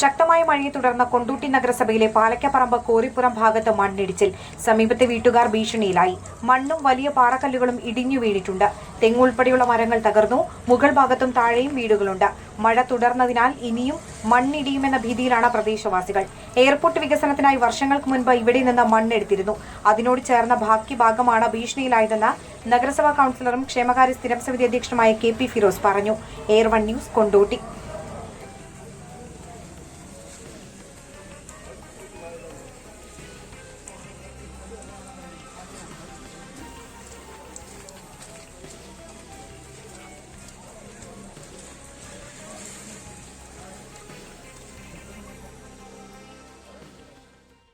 ശക്തമായ മഴയെ തുടർന്ന് കൊണ്ടൂട്ടി നഗരസഭയിലെ പാലക്കപ്പറമ്പ് കോറിപ്പുറം ഭാഗത്ത് മണ്ണിടിച്ചിൽ. സമീപത്തെ വീട്ടുകാർ ഭീഷണിയിലായി. മണ്ണും വലിയ പാറക്കല്ലുകളും ഇടിഞ്ഞു വീണിട്ടുണ്ട്. തെങ്ങുൾപ്പെടെയുള്ള മരങ്ങൾ തകർന്നു. മുകൾ ഭാഗത്തും താഴെയും വീടുകളുണ്ട്. മഴ തുടർന്നതിനാൽ ഇനിയും മണ്ണിടിയുമെന്ന ഭീതിയിലാണ് പ്രദേശവാസികൾ. എയർപോർട്ട് വികസനത്തിനായി വർഷങ്ങൾക്ക് മുൻപ് ഇവിടെ നിന്ന് മണ്ണെടുത്തിരുന്നു. അതിനോട് ചേർന്ന ബാക്കി ഭാഗമാണ് ഭീഷണിയിലായതെന്ന് നഗരസഭാ കൌൺസിലറും ക്ഷേമകാര്യ സ്ഥിരം സമിതി അധ്യക്ഷനുമായ കെ പി ഫിറോസ് പറഞ്ഞു. Air one news Kondotty.